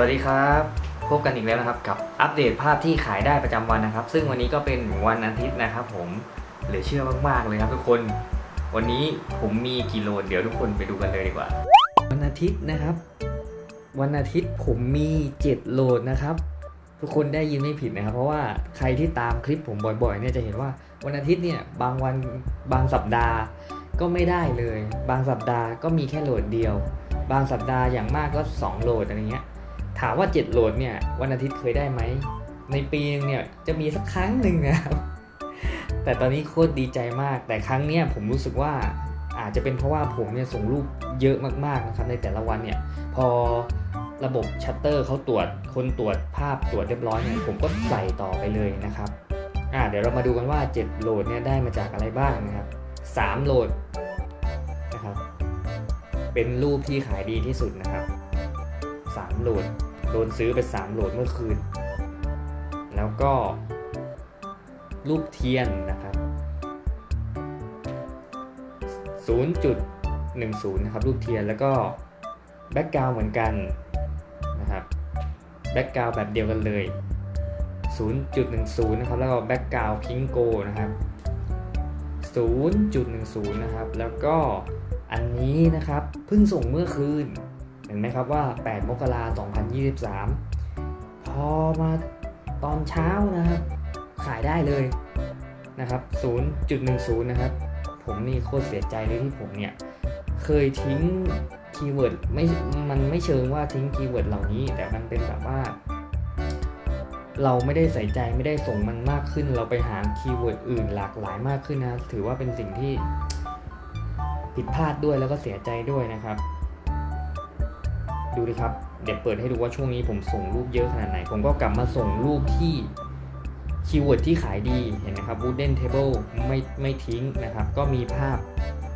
วัสดีครับ พบกันอีกแล้วนะครับกับอัปเดตภาพที่ขายได้ประจำวันนะครับ ซึ่งวันนี้ก็เป็นวันอาทิตย์นะครับ ผมเหลือเชื่อมากๆเลยครับทุกคน วันนี้ผมมีกี่โลเดี๋ยวทุกคนไปดูกันเลยดีกว่า วันอาทิตย์นะครับ วันอาทิตย์ผมมี7โลดนะครับ ทุกคนได้ยินไม่ผิดนะครับ เพราะว่าใครที่ตามคลิปผมบ่อยๆเนี่ยจะเห็นว่าวันอาทิตย์เนี่ยบางวันบางสัปดาห์ก็ไม่ได้เลย บางสัปดาห์ก็มีแค่โหลดเดียว บางสัปดาห์อย่างมากก็ 2 โหลดอะไรเงี้ย ถามว่า 7 โหลดเนี่ยวันอาทิตย์เคยได้ไหม ในปีนึงเนี่ยจะมีสักครั้งหนึ่งนะครับ แต่ตอนนี้โคตรดีใจมาก แต่ครั้งเนี้ยผมรู้สึกว่าอาจจะเป็นเพราะว่าผมเนี่ยส่งรูปเยอะมากๆนะครับในแต่ละวันเนี่ยพอระบบชัตเตอร์เขาตรวจคนตรวจภาพตรวจเรียบร้อยเนี่ยผมก็ใส่ต่อไปเลยนะครับอ่าเดี๋ยวเรามาดูกันว่า 7 โหลดเนี่ยได้มาจากอะไรบ้างนะครับ 3 โหลดนะครับเป็นรูปที่ขายดีที่สุดนะครับ 3 โหลด โดนซื้อไป 3 โหลดเมื่อคืน แล้วก็รูปเทียนนะครับ 0.10 นะครับรูปเทียนแล้วก็แบ็กกราวเหมือนกันนะครับแบ็กกราวแบบเดียวกันเลย 0.10 นะครับแล้วก็แบ็กกราวพิงโกนะครับ 0.10 นะครับ แล้วก็อันนี้นะครับเพิ่งส่งเมื่อคืน เห็นไหมครับว่า 8 มกราคม2023 พอมาตอนเช้านะครับ ขายได้เลยนะครับ 0.10 นะครับ ผมนี่โคตรเสียใจเลยที่ผมเนี่ย เคยทิ้งคีย์เวิร์ดไม่ มันไม่เชิงว่าทิ้งคีย์เวิร์ดเหล่านี้ แต่มันเป็นแบบว่า เราไม่ได้ใส่ใจไม่ได้ส่งมันมากขึ้น เราไปหาคีย์เวิร์ดอื่นหลากหลายมากขึ้นนะ ถือว่าเป็นสิ่งที่ผิดพลาดด้วยแล้วก็เสียใจด้วยนะครับ ดูดิครับ เดี๋ยวเปิดให้ดูว่าช่วงนี้ผมส่งรูปเยอะขนาดไหน ผมก็กลับมาส่งรูปที่คีย์เวิร์ดที่ขายดีเห็นไหมครับ wooden table ไม่ไม่ทิ้งนะครับ ก็มีภาพ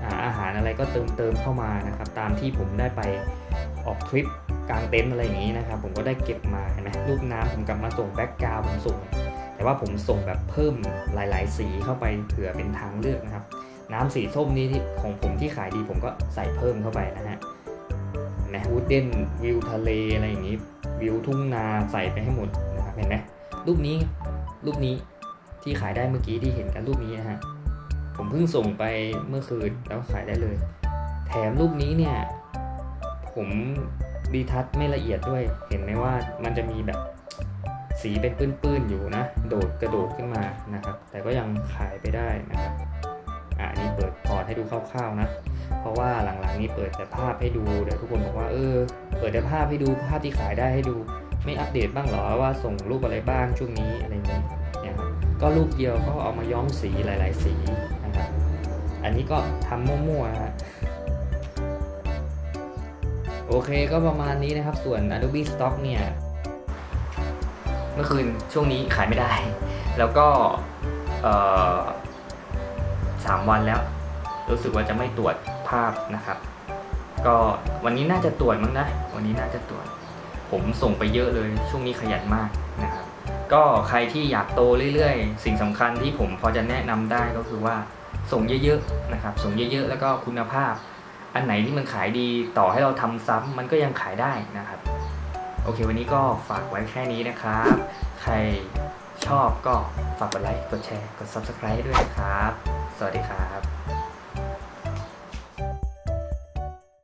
อาอาหารอะไรก็เติมเติมเข้ามานะครับ ตามที่ผมได้ไปออกทริปกลางเต็นท์อะไรอย่างนี้นะครับ ผมก็ได้เก็บมาเห็นไหมรูปน้ำผมกลับมาส่งแบ็กกราวผมส่ง แต่ว่าผมส่งแบบเพิ่มหลาย ๆ สีเข้าไปเผื่อเป็นทางเลือกนะครับ น้ำสีส้มนี้ที่ของผมที่ขายดีผมก็ใส่เพิ่มเข้าไปนะฮะ นะวูดเดนวิวทะเลอะไรอย่างนี้ วิวทุ่งนาใส่ไปให้หมดนะครับเห็นไหมรูปนี้รูปนี้ที่ขายได้เมื่อกี้ที่เห็นกันรูปนี้นะฮะผมเพิ่งส่งไปเมื่อคืนแล้วขายได้เลย แถมรูปนี้เนี่ยผมดีทัชไม่ละเอียดด้วยเห็นไหมว่ามันจะมีแบบสีเป็นปื้นๆอยู่นะ โดดกระโดดขึ้นมานะครับ แต่ก็ยังขายไปได้นะครับอ่านี่เปิดพอร์ตให้ดูคร่าวๆนะ เพราะว่าหลังๆนี้เปิดแต่ภาพให้ดูเดี๋ยวทุกคนบอกว่าเออ เปิดแต่ภาพให้ดูภาพที่ขายได้ให้ดู ไม่อัปเดตบ้างหรอว่าส่งรูปอะไรบ้างช่วงนี้อะไรอย่างเงี้ยนี่ยครับก็รูปเดียวก็เอามาย้อมสีหลาย ๆ สีนะครับอันนี้ก็ทำมั่วๆนะฮะโอเคก็ประมาณนี้นะครับ ส่วน Adobe Stock เนี่ย เมื่อคืนช่วงนี้ขายไม่ได้ แล้วก็สามวันแล้ว รู้สึกว่าจะไม่ตรวจาพนะครับ ก็วันนี้น่าจะตรวจมั้งนะ วันนี้น่าจะตรวจ ผมส่งไปเยอะเลย ช่วงนี้ขยันมากนะครับ ก็ใครที่อยากโตเรื่อยๆ สิ่งสำคัญที่ผมพอจะแนะนำได้ก็คือว่าส่งเยอะๆนะครับ ส่งเยอะๆ แล้วก็คุณภาพ อันไหนที่มันขายดีต่อให้เราทำซ้ำมันก็ยังขายได้นะครับ โอเค วันนี้ก็ฝากไว้แค่นี้นะครับ ใครชอบก็ฝากกดไลค์ กดแชร์ กด Subscribe ด้วยนะครับ สวัสดีครับ